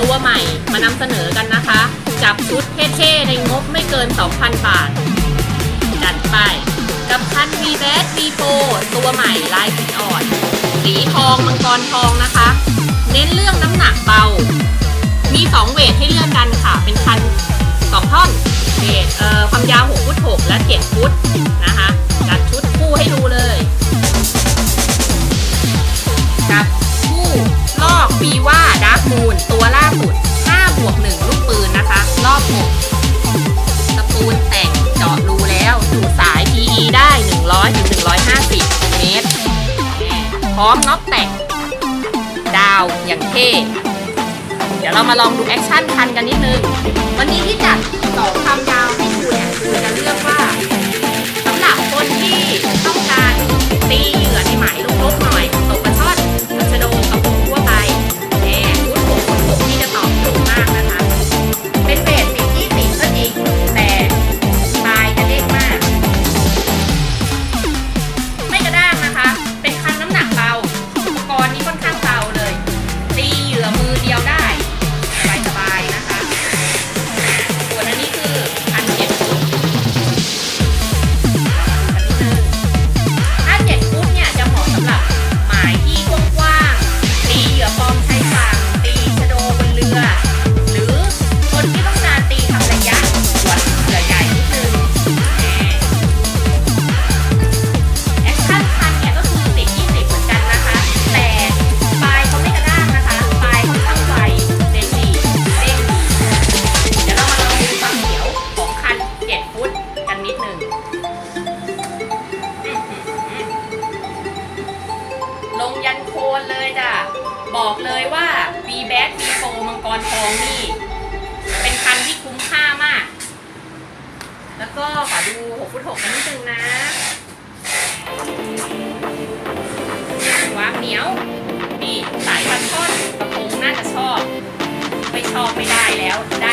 ตัวใหม่มานำเสนอกันนะคะกับชุดเท่ๆในงบไม่เกิน 2,000 บาท จัดไป กับคัน v b a s V4 ตัวใหม่ลายสีอ่อน สีทองมังกรทองนะคะ เน้นเรื่องน้ำหนักเบา มี 2 เวทให้เลือกกันค่ะ เป็นคัน 2 ท่อนเวทเอ่อความยาว 6 ฟุต 6 และ 7 ฟุต ปูนแต่งเจาะรูแล้วดูดสาย PE ได้ 100ถึง150 เมตร พร้อมน็อตแต่ง ดาวอย่างเท่ เดี๋ยวเรามาลองดูแอคชั่นคันกันนิดนึง วันนี้ที่จัดสองคำยาวให้ดูเนี่ยคือจะเลือกว่า ลงยันโคนเลยจ้ะ บอกเลยว่า B b a c B 4มังกรทองนี่ เป็นคันที่คุ้มค่ามาก แล้วก็ขอดู6ฟุต6กันนิดนึงนะวางเหนียว นี่สายบันทอนกระพงน่าจะชอบ ไม่ชอบไม่ได้แล้วได้